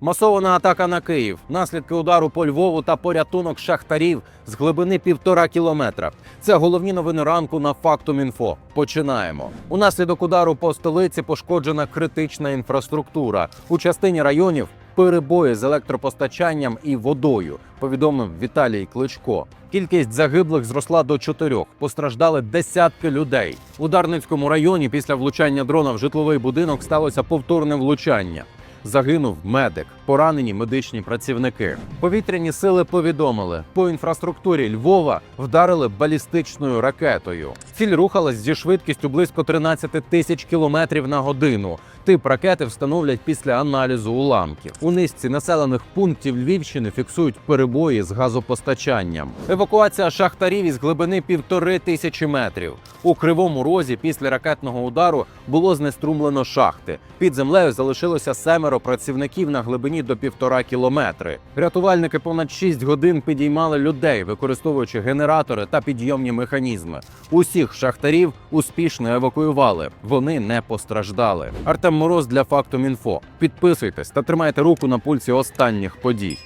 Масована атака на Київ, наслідки удару по Львову та порятунок шахтарів з глибини півтора кілометра. Це головні новини ранку на Фактум Інфо. Починаємо. Унаслідок удару по столиці пошкоджена критична інфраструктура. У частині районів перебої з електропостачанням і водою. Повідомив Віталій Кличко. Кількість загиблих зросла до чотирьох. Постраждали десятки людей. У Дарницькому районі після влучання дрона в житловий будинок сталося повторне влучання. Загинув медик, поранені медичні працівники. Повітряні сили повідомили, по інфраструктурі Львова вдарили балістичною ракетою. Ціль рухалась зі швидкістю близько 13 тисяч кілометрів на годину. Тип ракети встановлять після аналізу уламків. У низці населених пунктів Львівщини фіксують перебої з газопостачанням. Евакуація шахтарів із глибини півтори тисячі метрів. У кривому розі після ракетного удару було знеструмлено шахти. Під землею залишилося семеро працівників на глибині до півтора кілометри. Рятувальники понад 6 годин підіймали людей, використовуючи генератори та підйомні механізми. Усіх шахтарів успішно евакуювали. Вони не постраждали. Артем Мороз для Фактум.Інфо. Підписуйтесь та тримайте руку на пульсі останніх подій.